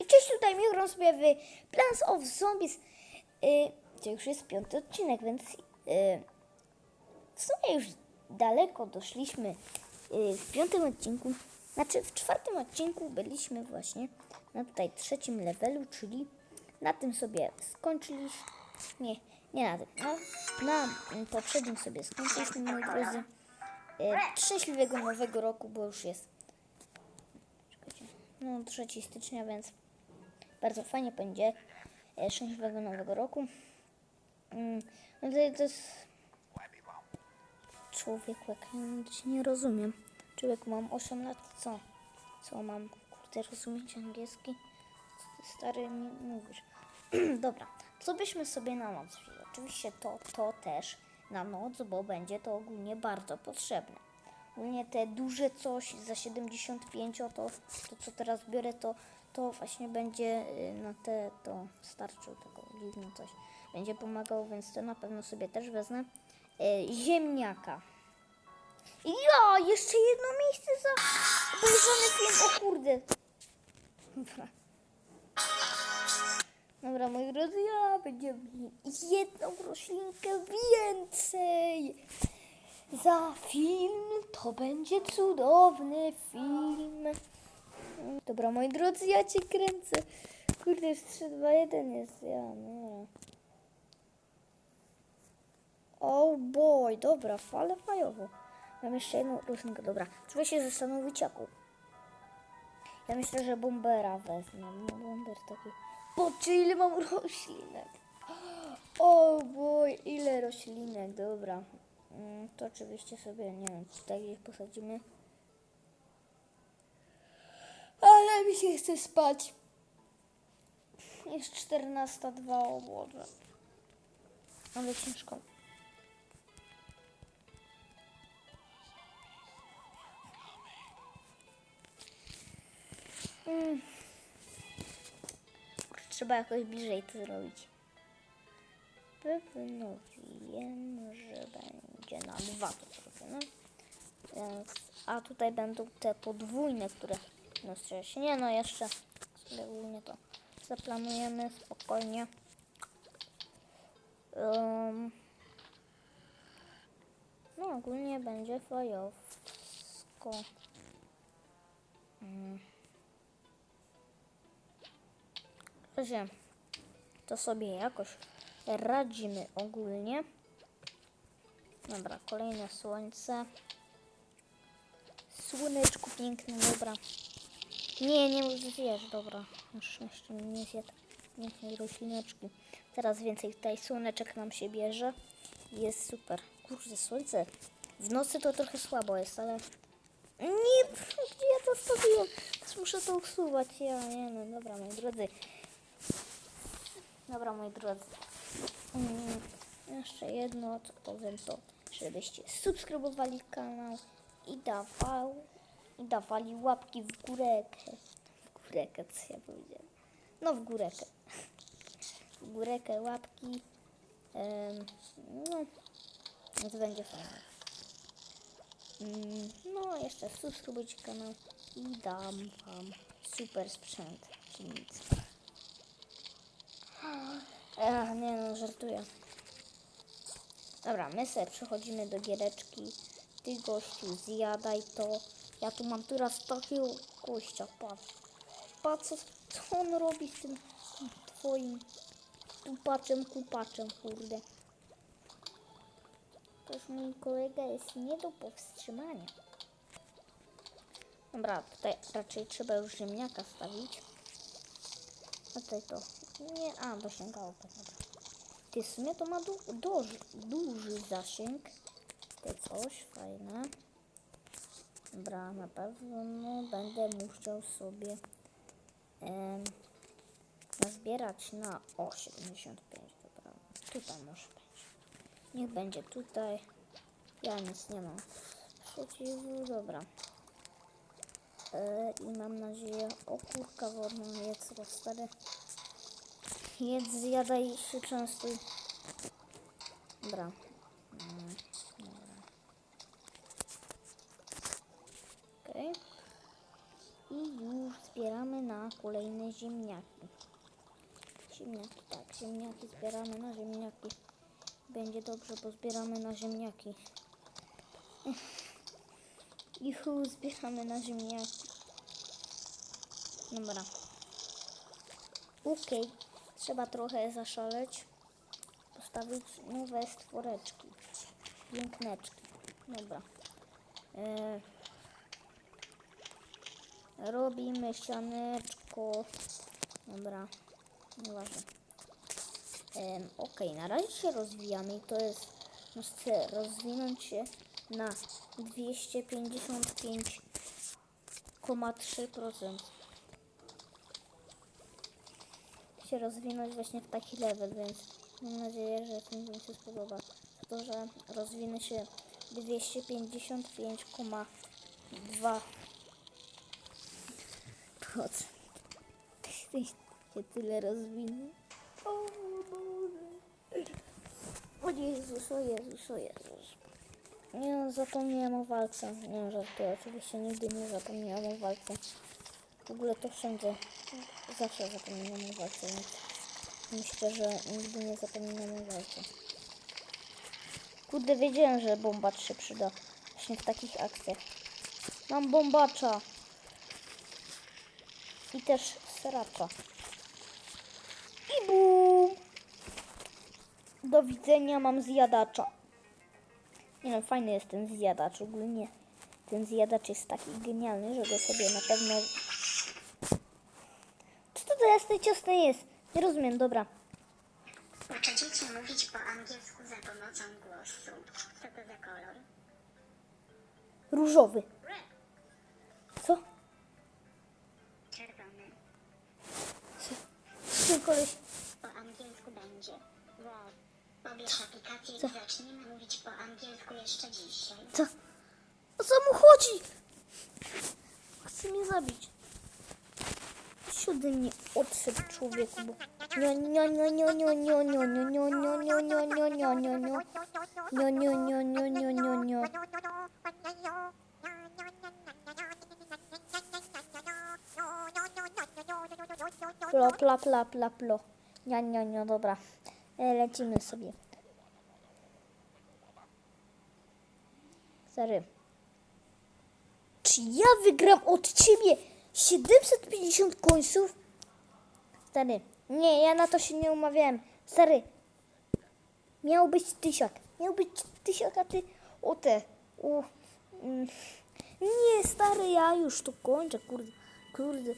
I cześć, tutaj Michron sobie w Plants of Zombies. Yy, to już jest piąty odcinek, więc yy, w sumie już daleko doszliśmy yy, w piątym odcinku. Znaczy w czwartym odcinku byliśmy właśnie na tutaj trzecim levelu, czyli na tym sobie skończyliśmy. Nie, nie na tym. No, na poprzednim sobie skończyliśmy, moi drodzy. Yy, szczęśliwego nowego roku, bo już jest. No, 3 stycznia, więc bardzo fajnie będzie. E, Szczęśliwego Nowego Roku. Mm, No to, to jest... Człowieku, jak ja nie rozumiem. Człowieku, mam 8 lat, co? Co mam, kurde, rozumieć angielski? Co ty stary mi mówisz? Dobra, co byśmy sobie na noc wzięli? Oczywiście to, to też na noc, bo będzie to ogólnie bardzo potrzebne. Ogólnie te duże coś za 75, o to, to co teraz biorę, to, to właśnie będzie y, na te, to starczy tego dziwne coś. Będzie pomagało, więc to na pewno sobie też wezmę. Y, ziemniaka. Ja, jeszcze jedno miejsce za obejrzany film, o kurde. Dobra. Moi drodzy, ja będziemy jedną roślinkę więcej. Za film to będzie cudowny film. Dobra, moi drodzy, ja cię kręcę. Kurde, już 3, 2, 1 jest. Ja, no. Oh boy, dobra, fale fajowo. Mam jeszcze jedną roślinkę, dobra. Trzeba się zastanowić jaką. Ja myślę, że bombera wezmę. No, bomber taki. Patrzcie, ile mam roślinek. O boy, ile roślinek, dobra. Mm, To oczywiście sobie, nie wiem, tutaj gdzieś posadzimy. Ale mi się chce spać. Jest 14.02, o Boże. Ale ciężko. Mm. Trzeba jakoś bliżej to zrobić. Pewno wiem, że będzie na dwa to zrobione. Więc, a tutaj będą te podwójne, które no się nie, no jeszcze sobie ogólnie to zaplanujemy spokojnie. Um, no ogólnie będzie fajowsko. Mm. Że to sobie jakoś radzimy ogólnie. Dobra, kolejne słońce. Słoneczku piękne, dobra. Nie, nie zjesz, dobra. Na szczęście nie zjadł pięknej roślineczki. Teraz więcej tutaj słoneczek nam się bierze. Jest super. Kurde, słońce. W nocy to trochę słabo jest, ale... Nie, gdzie ja to stawiłam? Teraz muszę to usuwać. Ja, nie no, dobra, moi drodzy. Dobra, moi drodzy. Mm, jeszcze jedno, co powiem to, żebyście subskrybowali kanał i dawał, i dawali łapki w górkę. W górkę, co ja powiedziałem? No, w górkę. W górkę łapki. No, no to będzie fajne. Mm, No, jeszcze subskrybujcie kanał i dam wam super sprzęt. Czy nic. Ech, nie no, żartuję. Dobra, my sobie przechodzimy do giereczki. Ty gościu, zjadaj to. Ja tu mam teraz takiego gościa, patrz. Patrz, co, on robi z tym twoim tupaczem, kupaczem, kurde. Toż mój kolega jest nie do powstrzymania. Dobra, tutaj raczej trzeba już ziemniaka stawić. A tutaj to. Nie, a, dosięgało to. Ty, w sumie to ma du duży, duży zasięg. Te coś, fajne. Dobra, na pewno będę musiał sobie em, nazbierać na o 75. Dobra, tutaj może być. Niech będzie tutaj. Ja nic nie mam przeciwu, dobra. E, I mam nadzieję, o kurka wodna, jedz rozstary. Jedz, zjadaj się często. Dobra. Mm, już zbieramy na kolejne ziemniaki. Ziemniaki, tak, ziemniaki zbieramy na ziemniaki. Będzie dobrze, bo zbieramy na ziemniaki. Juhu, zbieramy na ziemniaki. Dobra. Okej, trzeba trochę zaszaleć. Postawić nowe stworeczki. Piękneczki. Dobra. E, robimy ścianeczko. Dobra. Nieważne. Em, Okej, na razie się rozwijamy i to jest, no chcę rozwinąć się na 255,3%. Się rozwinąć właśnie w taki level, więc mam nadzieję, że Wam się spodoba. To, że rozwinę się 255,2%. Się tyle rozwinę. O Boże. O Jezus, o Jezus, o Jezus. Nie no, zapomniałem o walce. Nie żartuję, oczywiście nigdy nie zapomniałam o walce. W ogóle to wszędzie. Zawsze zapominam o walce, myślę, że nigdy nie zapominam o walce. Kurde, wiedziałem, że bombacz się przyda właśnie w takich akcjach. Mam bombacza. I też seracza. I bum! Do widzenia, mam zjadacza. Nie no, fajny jest ten zjadacz ogólnie. Ten zjadacz jest taki genialny, że go sobie na pewno... Co to za jasne ciosne jest? Nie rozumiem, dobra. Uczę dzieci mówić po angielsku za pomocą głosu. Co to za kolor? Różowy. Co? Ten koleś... Po angielsku będzie. Pobierz aplikację Co? i zacznijmy mówić po angielsku jeszcze dzisiaj. Co? O co mu chodzi? Chce mnie zabić. Ode mnie odszedł człowieku, bo... Nio, nio, nio, nio, nio, nio, nio, nio, nio, nio, nio, nio, nio, nio, nio. Nio, nio, nio, nio, nio, Plo, pla, pla, pla, plo. Nio, nio, nio, dobra. E, Lecimy sobie. Stary. Czy ja wygram od ciebie 750 końców? Stary. Nie, ja na to się nie umawiałem. Stary. Miał być tysiak. Miał być tysiak, a ty o te. U, mm. Nie, stary, ja już to kończę, kurde. Kurde.